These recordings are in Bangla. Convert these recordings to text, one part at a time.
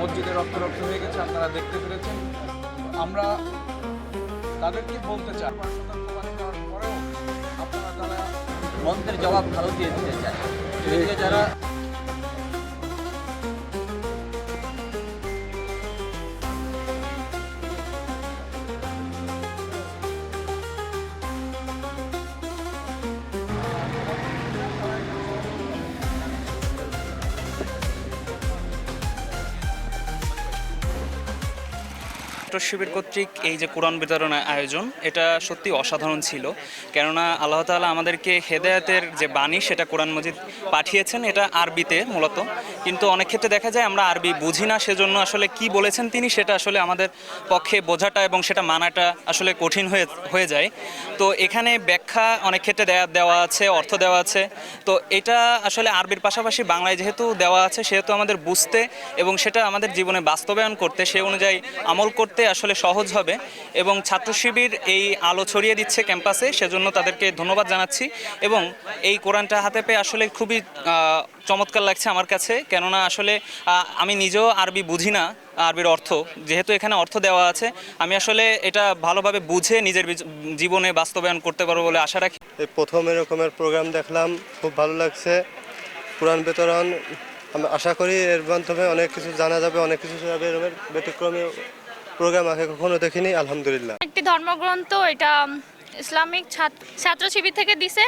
রক্ত রক্ত হয়ে গেছে, আপনারা দেখতে পেরেছেন। আমরা তাদেরকে বলতে চাই মন্ত্রের জবাব ভালো দিয়ে দিতে চাই যারা ডক্টর শিবির কর্তৃক এই যে কোরআন বিতরণের আয়োজন, এটা সত্যি অসাধারণ ছিল। কেননা আল্লাহ তাআলা আমাদেরকে হেদায়েতের যে বাণী, সেটা কোরআন মজিদ পাঠিয়েছেন, এটা আরবিতে মূলত। কিন্তু অনেক ক্ষেত্রে দেখা যায় আমরা আরবি বুঝি না, সেজন্য আসলে কি বলেছেন তিনি, সেটা আসলে আমাদের পক্ষে বোঝাটা এবং সেটা মানাটা আসলে কঠিন হয়ে হয়ে যায়। তো এখানে ব্যাখ্যা অনেক ক্ষেত্রে দেওয়া দেওয়া আছে, অর্থ দেওয়া আছে। তো এটা আসলে আরবির পাশাপাশি বাংলায় যেহেতু দেওয়া আছে, সেহেতু আমাদের বুঝতে এবং সেটা আমাদের জীবনে বাস্তবায়ন করতে, সে অনুযায়ী আমল করতে আসলে সহজ হবে এবং ছাত্র শিবির এই আলো ছড়িয়ে দিচ্ছে ক্যাম্পাসে, সেজন্য তাদেরকে ধন্যবাদ জানাচ্ছি এবং এই কোরআনটা হাতে পেয়ে আসলে খুবই চমৎকার লাগছে আমার কাছে। কেননা আসলে আমি নিজেও আরবি বুঝি না, আরবির অর্থ। যেহেতু এখানে অর্থ দেওয়া আছে, আমি আসলে এটা ভালোভাবে বুঝে নিজের জীবনে বাস্তবায়ন করতে পারব বলে আশা রাখি। এই প্রথম এরকমের প্রোগ্রাম দেখলাম, খুব ভালো লাগছে। কোরআন বিতরণ, আমি আশা করি এর মাধ্যমে অনেক কিছু জানা যাবে, অনেক কিছু যাবে এরকমের ব্যতিক্রমী প্রোগ্রাম আগে কখনো দেখিনি আলহামদুলিল্লাহ। একটি ধর্মগ্রন্থ এটা ইসলামিক ছাত্র শিবির থেকে দিছে।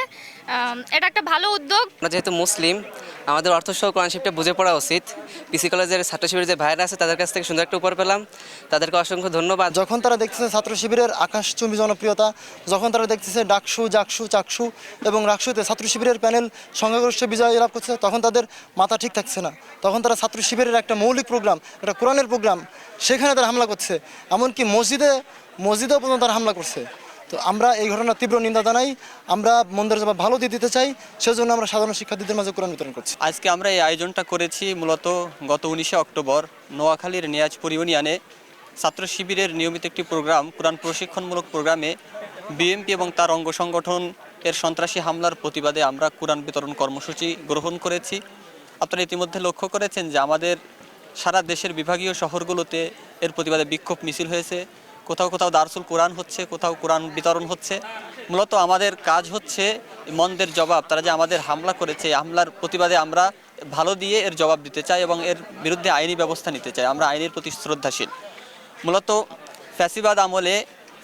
এটা একটা ভালো উদ্যোগ। আমরা যেহেতু মুসলিম আমাদের অর্থসহ কোরআনশিপটা বুঝে পড়া উচিত। পিসি কলেজের ছাত্র শিবিরের যে ভাইরা আছে তাদের কাছ থেকে সুন্দর একটা উপর পেলাম। তাদেরকে অসংখ্য ধন্যবাদ। যখন তারা দেখতেছে ছাত্র শিবিরের আকাশচুম্বী জনপ্রিয়তা যখন তারা দেখতেছে ডাকসু জাকসু চাকসু এবং রাকসুতে ছাত্র শিবিরের প্যানেল সংখ্যাগরিষ্ঠ বিজয় লাভ করছে তখন তাদের মাথা ঠিক থাকছে না। তখন তারা ছাত্র শিবিরের একটা মৌলিক প্রোগ্রাম একটা কোরআনের প্রোগ্রাম সেখানে তারা হামলা করছে। এমনকি মসজিদে মসজিদেও পর্যন্ত তারা হামলা করছে। তো আমরা এই ঘটনার তীব্র নিন্দা জানাই। আমরা মন্দির জবাব ভালো দিয়ে দিতে চাই, সেজন্য আমরা সাধারণ শিক্ষার্থীদের মাঝে কোরআন বিতরণ করছি। আজকে আমরা এই আয়োজনটা করেছি মূলত গত উনিশে অক্টোবর নোয়াখালীর নিয়াজপুর ইউনিয়নে ছাত্র শিবিরের নিয়মিত একটি প্রোগ্রাম, কোরআন প্রশিক্ষণমূলক প্রোগ্রামে বিএমপি এবং তার অঙ্গ সংগঠন এর সন্ত্রাসী হামলার প্রতিবাদে আমরা কোরআন বিতরণ কর্মসূচি গ্রহণ করেছি। আপনারা ইতিমধ্যে লক্ষ্য করেছেন যে আমাদের সারা দেশের বিভাগীয় শহরগুলোতে এর প্রতিবাদে বিক্ষোভ মিছিল হয়েছে। কোথাও কোথাও দারসুল কোরআন হচ্ছে, কোথাও কোরআন বিতরণ হচ্ছে। মূলত আমাদের কাজ হচ্ছে মন্দের জবাব, তারা যে আমাদের হামলা করেছে হামলার প্রতিবাদে আমরা ভালো দিয়ে এর জবাব দিতে চাই এবং এর বিরুদ্ধে আইনি ব্যবস্থা নিতে চাই। আমরা আইনের প্রতি শ্রদ্ধাশীল। মূলত ফ্যাসিবাদ আমলে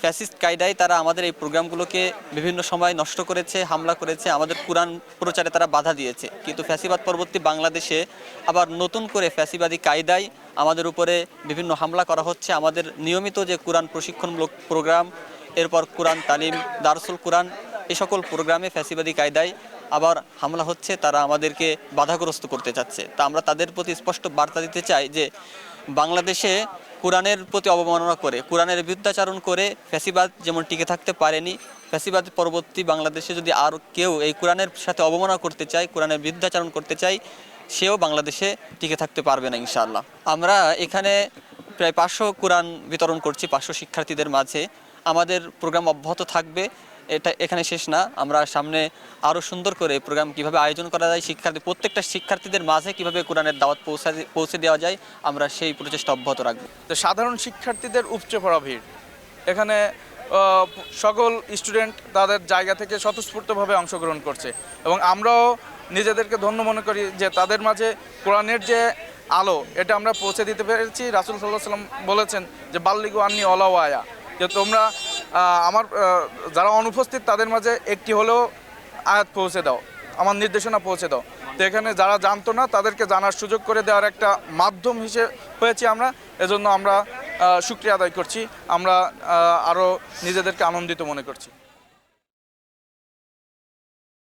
ফ্যাসিস্ট কায়দায় তারা আমাদের এই প্রোগ্রামগুলোকে বিভিন্ন সময় নষ্ট করেছে, হামলা করেছে, আমাদের কোরআন প্রচারে তারা বাধা দিয়েছে। কিন্তু ফ্যাসিবাদ পরবর্তী বাংলাদেশে আবার নতুন করে ফ্যাসিবাদী কায়দায় আমাদের উপরে বিভিন্ন হামলা করা হচ্ছে। আমাদের নিয়মিত যে কোরআন প্রশিক্ষণমূলক প্রোগ্রাম, এরপর কোরআন তালিম, দারসুল কোরআন এই সকল প্রোগ্রামে ফ্যাসিবাদী কায়দায় আবার হামলা হচ্ছে, তারা আমাদেরকে বাধাগ্রস্ত করতে চাচ্ছে। তা আমরা তাদের প্রতি স্পষ্ট বার্তা দিতে চাই যে, বাংলাদেশে কোরআনের প্রতি অবমাননা করে, কোরআনের বিরুদ্ধাচারণ করে ফ্যাসিবাদ যেমন টিকে থাকতে পারেনি, ফ্যাসিবাদ পরবর্তী বাংলাদেশে যদি আর কেউ এই কোরআনের সাথে অবমাননা করতে চায়, কোরআনের বিরুদ্ধাচারণ করতে চায়, সেও বাংলাদেশে টিকে থাকতে পারবে না ইনশাআল্লাহ। আমরা এখানে প্রায় পাঁচশো কোরআন বিতরণ করছি পাঁচশো শিক্ষার্থীদের মাঝে। আমাদের প্রোগ্রাম অব্যাহত থাকবে। এটা এখানে শেষ না। আমরা সামনে আরও সুন্দর করে প্রোগ্রাম কীভাবে আয়োজন করা যায়, শিক্ষার্থী প্রত্যেকটা শিক্ষার্থীদের মাঝে কীভাবে কোরআনের দাওয়াত পৌঁছা পৌঁছে দেওয়া যায়, আমরা সেই প্রচেষ্টা অব্যাহত রাখব। তো সাধারণ শিক্ষার্থীদের উপচে পড়া ভিড়। এখানে সকল স্টুডেন্ট তাদের জায়গা থেকে স্বতঃস্ফূর্তভাবে অংশগ্রহণ করছে। এবং আমরাও নিজেদেরকে ধন্য মনে করি যে তাদের মাঝে কোরআনের যে আলো, এটা আমরা পৌঁছে দিতে পেরেছি। রাসুল সাল্লাহ সাল্লাম বলেছেন যে, বাল্লিগু আন্নি অলাওয়ায়া যে তোমরা আমার যারা অনুপস্থিত তাদের মাঝে একটি হলেও আয়াত পৌঁছে দাও, আমার নির্দেশনা পৌঁছে দাও। তো এখানে যারা জানতো না, তাদেরকে জানার সুযোগ করে দেওয়ার একটা মাধ্যম হিসেবে হয়েছি আমরা। এজন্য আমরা সুক্রিয়া আদায় করছি। আমরা আরও নিজেদেরকে আনন্দিত মনে করছি।